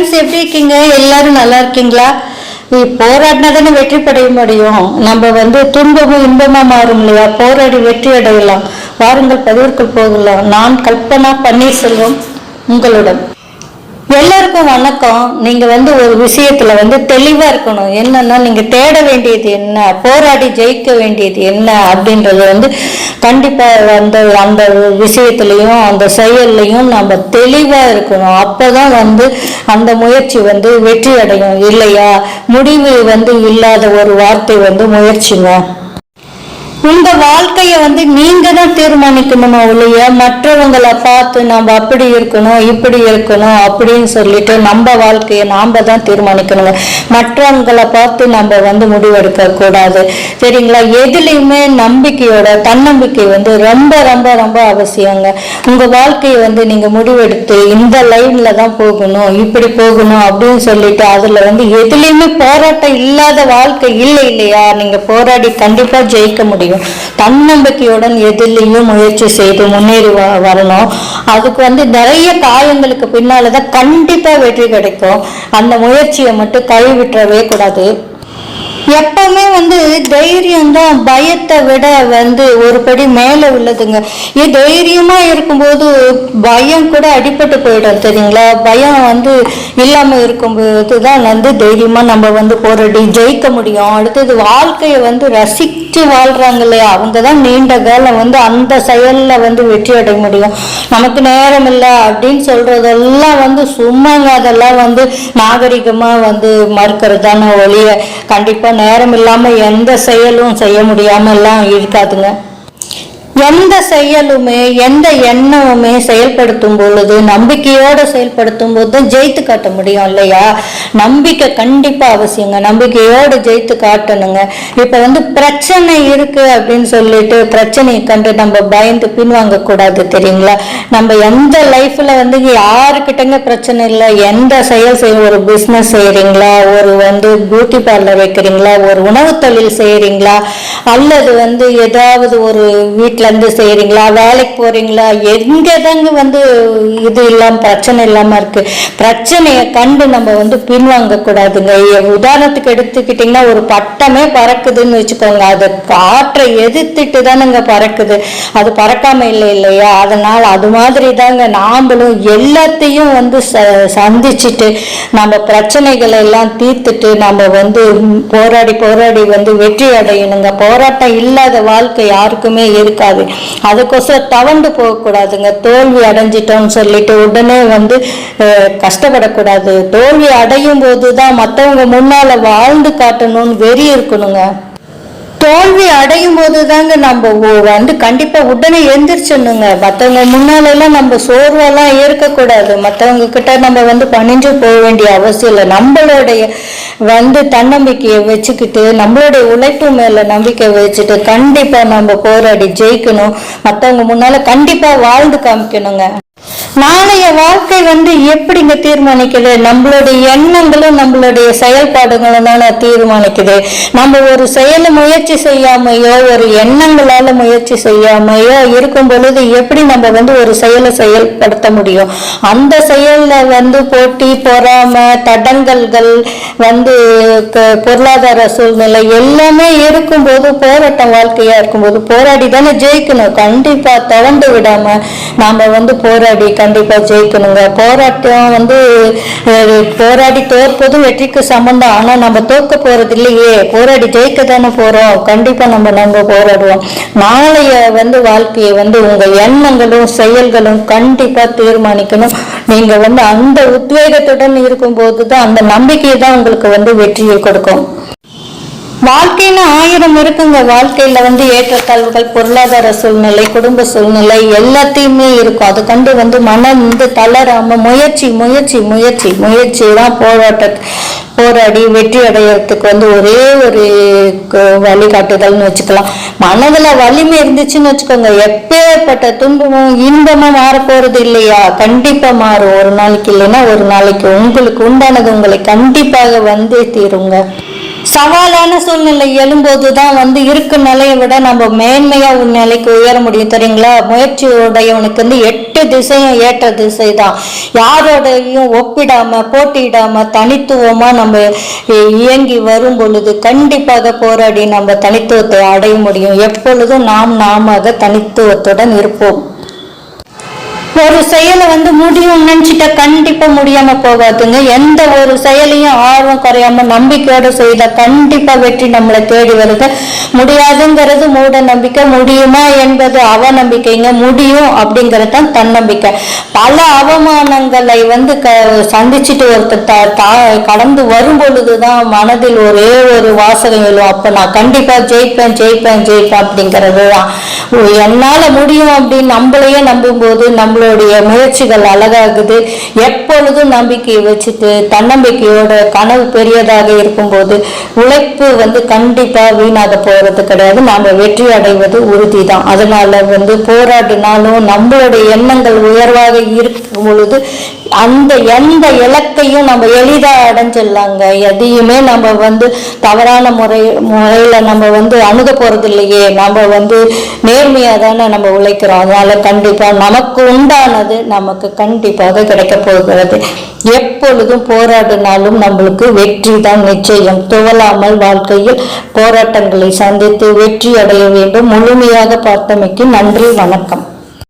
Friends எப்படி இருக்கீங்க? எல்லாரும் நல்லா இருக்கீங்களா? நீ போராடினா தானே வெற்றி படைய முடியும். நம்ம வந்து துன்பமும் இன்பமா மாறும் இல்லையா? போராடி வெற்றி அடையலாம். வாருங்கள் பதிவிற்குள் போகலாம். நான் கல்பனா பன்னீர்செல்வம் உங்களுடன். எல்லாருக்கும் வணக்கம். நீங்க வந்து ஒரு விஷயத்துல வந்து தெளிவா இருக்கணும். என்னன்னா நீங்க தேட வேண்டியது என்ன? போராடி ஜெயிக்க வேண்டியது என்ன? அப்படின்றது வந்து கண்டிப்பா அந்த அந்த விஷயத்துலயும் அந்த செயல்லையும் நம்ம தெளிவா இருக்கணும். அப்பதான் வந்து அந்த முயற்சி வந்து வெற்றி அடையும் இல்லையா? முடிவு வந்து இல்லாத ஒரு வார்த்தை வந்து முயற்சிங்க. உங்க வாழ்க்கைய வந்து நீங்க தான் தீர்மானிக்கணுமா ஒழிய மற்றவங்களை பார்த்து நம்ம அப்படி இருக்கணும் இப்படி இருக்கணும் அப்படின்னு சொல்லிட்டு நம்ம வாழ்க்கைய நாம தான் தீர்மானிக்கணுங்க. மற்றவங்களை பார்த்து நம்ம வந்து முடிவெடுக்க கூடாது. சரிங்களா? எதுலையுமே நம்பிக்கையோட தன்னம்பிக்கை வந்து ரொம்ப ரொம்ப ரொம்ப அவசியங்க. உங்க வாழ்க்கையை வந்து நீங்க முடிவெடுத்து இந்த லைன்ல தான் போகணும் இப்படி போகணும் அப்படின்னு சொல்லிட்டு அதுல வந்து எதுலையுமே போராட்டம் இல்லாத வாழ்க்கை இல்லை இல்லையா? நீங்க போராடி கண்டிப்பா ஜெயிக்க முடியும். தன்னம்பிக்கையுடன் எதிலையும் முயற்சி செய்து முன்னேறி வ- வரணும். அதுக்கு வந்து நிறைய காயங்களுக்கு பின்னாலதான் கண்டிப்பா வெற்றி கிடைக்கும். அந்த முயற்சியை மட்டும் கைவிட்டுறவே கூடாது. எப்பவுமே வந்து தைரியம் தான் பயத்தை விட வந்து ஒரு படி மேலே உள்ளதுங்க. இது தைரியமா இருக்கும்போது பயம் கூட அடிபட்டு போயிடும் தெரியுங்களா? பயம் வந்து இல்லாமல் இருக்கும்போது தான் வந்து தைரியமா நம்ம வந்து போராடி ஜெயிக்க முடியும். அடுத்தது வாழ்க்கையை வந்து ரசித்து வாழ்றாங்க இல்லையா? அவங்க தான் நீண்ட காலம் வந்து அந்த செயல்ல வந்து வெற்றி அடைய முடியும். நமக்கு நேரம் இல்லை அப்படின்னு சொல்றதெல்லாம் வந்து சும்மாங்க அதெல்லாம் வந்து நாகரிகமா வந்து மறுக்கிறதான ஒழிய கண்டிப்பா நேரம் இல்லாமல் எந்த செயலும் செய்ய முடியாமல் எல்லாம் இருக்காதுங்க. எந்த செயலுமே எந்த எண்ணமுமே செயல்படுத்தும் பொழுது நம்பிக்கையோட செயல்படுத்தும் போது தான் ஜெயித்து காட்ட முடியும் இல்லையா? நம்பிக்கை கண்டிப்பா அவசியங்க. நம்பிக்கையோட ஜெயித்து காட்டணுங்க. இப்ப வந்து பிரச்சனை இருக்கு அப்படின்னு சொல்லிட்டு பிரச்சனையை கண்டு நம்ம பயந்து பின்வாங்க கூடாது தெரியுங்களா? நம்ம எந்த லைஃப்ல வந்து யாருக்கிட்டங்க பிரச்சனை இல்லை? எந்த செயல் செய்ய ஒரு பிசினஸ் செய்யறீங்களா ஒரு வந்து பியூட்டி பார்லர் வைக்கிறீங்களா? ஒரு உணவு தொழில் செய்யறீங்களா அல்லது வந்து ஏதாவது ஒரு வீட்டில் இருந்து செய்கிறீங்களா வேலைக்கு போகிறீங்களா எங்கே தாங்க வந்து இது இல்லாமல் பிரச்சனை இல்லாமல் இருக்குது பிரச்சனையை கண்டு நம்ம வந்து பின்வாங்கக்கூடாதுங்க எ- உதாரணத்துக்கு எடுத்துக்கிட்டிங்கன்னா ஒரு பட்டமே பறக்குதுன்னு வச்சுக்கோங்க. அது காற்றை எதிர்த்துட்டு தானுங்க பறக்குது. அது பறக்காம இல்லை இல்லையா? அதனால் அது மாதிரி தாங்க நாமளும் எல்லாத்தையும் வந்து ச சந்திச்சுட்டு நம்ம பிரச்சனைகளை எல்லாம் தீர்த்துட்டு நம்ம வந்து போராடி போராடி வந்து வெற்றி அடையணுங்க. போராட்டம் இல்லாத வாழ்க்கை யாருக்குமே இருக்காது அதுக்கோசரம் தவண்டு போகக்கூடாதுங்க. தோல்வி அடைஞ்சிட்டோம்னு சொல்லிட்டு உடனே வந்து கஷ்டப்படக்கூடாது. தோல்வி அடையும் போது தான் மற்றவங்க முன்னால வாழ்ந்து காட்டணும்னு வெறி இருக்கணுங்க. தோல்வி அடையும் போது தாங்க நம்ம வந்து கண்டிப்பா உடனே எந்திரிச்சிடணுங்க. மற்றவங்க முன்னால எல்லாம் நம்ம சோர்வெல்லாம் இருக்கக்கூடாது மற்றவங்க கிட்ட நம்ம வந்து பணிஞ்சு போக வேண்டிய அவசியம் இல்லை. நம்மளுடைய வந்து தன்னம்பிக்கையை வச்சுக்கிட்டு நம்மளுடைய உழைப்பு மேல நம்பிக்கை வச்சுட்டு கண்டிப்பா நம்ம போராடி ஜெயிக்கணும். மற்றவங்க முன்னால கண்டிப்பா வாழ்ந்து காமிக்கணுங்க. நாளைய வாழ்க்கை வந்து எப்படிங்க தீர்மானிக்குது? நம்மளுடைய எண்ணங்களும் நம்மளுடைய செயல்பாடுகளும் தானே தீர்மானிக்குது. நம்ம ஒரு செயலை முயற்சி செய்யாமையோ ஒரு எண்ணங்களால முயற்சி செய்யாமையோ இருக்கும் பொழுது எப்படி நம்ம வந்து ஒரு செயலை செயல்படுத்த முடியும்? அந்த செயல்ல வந்து போட்டி பொறாம தடங்கல்கள் வந்து பொருளாதார சூழ்நிலை எல்லாமே இருக்கும்போது போராட்டம் வாழ்க்கையா இருக்கும்போது போராடி தானே ஜெயிக்கணும். கண்டிப்பா தவண்டு விடாம நாம வந்து போரா போராடி கண்டிப்பா ஜெயிக்கணுங்க. போராட்டம் வந்து போராடி தோற்பதும் வெற்றிக்கு சம்பந்தம் ஆனா நம்ம தோக்க போறது இல்லையே. போராடி ஜெயிக்க தானே போறோம். கண்டிப்பா நம்ம நம்ம போராடுவோம். நாளைய வந்து வாழ்க்கையை வந்து உங்க எண்ணங்களும் செயல்களும் கண்டிப்பா தீர்மானிக்கணும். நீங்க வந்து அந்த உத்வேகத்துடன் இருக்கும்போது தான் அந்த நம்பிக்கையை தான் உங்களுக்கு வந்து வெற்றியை கொடுக்கும். வாழ்க்கைன்னு ஆயிரம் இருக்குங்க. வாழ்க்கையில வந்து ஏற்றத்தாழ்வுகள் பொருளாதார சூழ்நிலை குடும்ப சூழ்நிலை எல்லாத்தையுமே இருக்கும். அது கொண்டு வந்து மனம் வந்து தளராம முயற்சி முயற்சி முயற்சி முயற்சி தான் போராட்ட போராடி வெற்றி அடையறதுக்கு வந்து ஒரே ஒரு வழிகாட்டுதல்னு வச்சுக்கலாம். மனதுல வலிமை இருந்துச்சுன்னு வச்சுக்கோங்க. எப்பேற்பட்ட துன்பமும் இன்பமும் மாற போகிறது இல்லையா? கண்டிப்பா மாறும். ஒரு நாளைக்கு இல்லைன்னா ஒரு நாளைக்கு உங்களுக்கு உண்டானது உங்களை கண்டிப்பாக வந்தே தீருங்க. சவாலான சூழ்நிலை எழும்போது தான் வந்து இருக்க நிலையை விட நம்ம மேன்மையா ஒரு நிலைக்கு உயர முடியும் தெரியுங்களா? முயற்சி உடையவனுக்கு வந்து எட்டு திசையும் ஏற்ற திசை தான் யாரோடையும் ஒப்பிடாம போட்டியிடாம தனித்துவமா நம்ம இயங்கி வரும் பொழுது கண்டிப்பாக போராடி நம்ம தனித்துவத்தை அடைய முடியும். எப்பொழுதும் நாம் நாமாக தனித்துவத்துடன் இருப்போம். ஒரு செயலை வந்து முடியும் நினைச்சிட்டா கண்டிப்பா முடியாம போகாதுங்க. எந்த ஒரு செயலையும் ஆர்வம் குறையாம நம்பிக்கையோட செய்தா கண்டிப்பா வெற்றி நம்மளை தேடி வருது. முடியாதுங்கிறது மூட நம்பிக்கை. முடியுமா என்பது அவநம்பிக்கைங்க. முடியும் அப்படிங்கிறது தான் தன்னம்பிக்கை. பல அவமானங்களை வந்து க சந்திச்சுட்டு ஒருத்தர் தா- கடந்து வரும் பொழுதுதான் மனதில் ஒரே ஒரு வாசகம் எழும். அப்ப நான் கண்டிப்பா ஜெயிப்பேன் ஜெயிப்பேன் ஜெயிப்பேன் அப்படிங்கிறது தான் என்னால முடியும் அப்படின்னு நம்மளையே நம்பும்போது உங்களுடைய முயற்சிகள் அழகாகுது. எப்பொழுதும் நம்பிக்கையை வச்சுட்டு தன்னம்பிக்கையோட கனவு பெரியதாக இருக்கும்போது உழைப்பு வந்து கண்டிப்பாக வீணாக போகிறது கிடையாது. நாம் வெற்றி அடைவது உறுதி தான் அதனால வந்து போராடினாலும் நம்மளுடைய எண்ணங்கள் உயர்வாக இருக்கும் பொழுது அந்த எந்த இலக்கையும் நம்ம எளிதாக அடைஞ்சிடலாங்க. எதையுமே நம்ம வந்து தவறான முறை முறையில் நம்ம வந்து அணுக போகிறது இல்லையே நம்ம வந்து நேர்மையாக தானே நம்ம உழைக்கிறோம். அதனால கண்டிப்பாக நமக்கு உண்டானது நமக்கு கண்டிப்பாக கிடைக்க போகிறது. எப்பொழுதும் போராடினாலும் நம்மளுக்கு வெற்றி தான் நிச்சயம். துவலாமல் வாழ்க்கையில் போராட்டங்களை சந்தித்து வெற்றி அடைய வேண்டும். முழுமையாக பார்த்தமைக்கு நன்றி வணக்கம்.